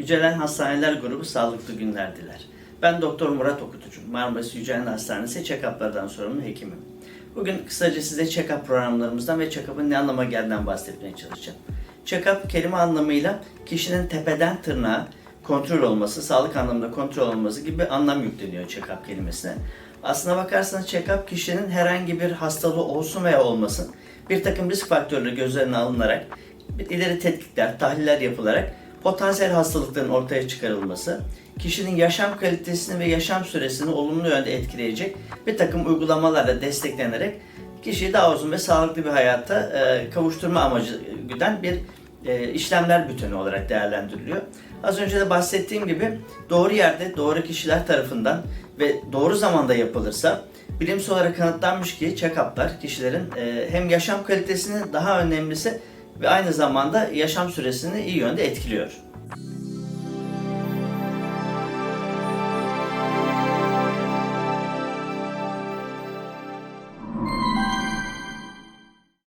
Yücelen Hastaneler Grubu sağlıklı günler diler. Ben Doktor Murat Okutucu, Marmaris Yücelen Hastanesi check-up'lardan sorumlu hekimim. Bugün kısaca size check-up programlarımızdan ve check-up'ın ne anlama geldiğinden bahsetmeye çalışacağım. Check-up kelime anlamıyla kişinin tepeden tırnağa kontrol olması, sağlık anlamında kontrol olması gibi anlam yükleniyor check-up kelimesine. Aslına bakarsanız check-up kişinin herhangi bir hastalığı olsun veya olmasın bir takım risk faktörleri göz önüne alınarak ileri tetkikler, tahliller yapılarak potansiyel hastalıkların ortaya çıkarılması, kişinin yaşam kalitesini ve yaşam süresini olumlu yönde etkileyecek bir takım uygulamalarla desteklenerek kişiyi daha uzun ve sağlıklı bir hayata e, kavuşturma amacı güden bir e, işlemler bütünü olarak değerlendiriliyor. Az önce de bahsettiğim gibi doğru yerde doğru kişiler tarafından ve doğru zamanda yapılırsa bilimsel olarak kanıtlanmış ki check-up'lar kişilerin e, hem yaşam kalitesini daha önemlisi ve aynı zamanda yaşam süresini iyi yönde etkiliyor.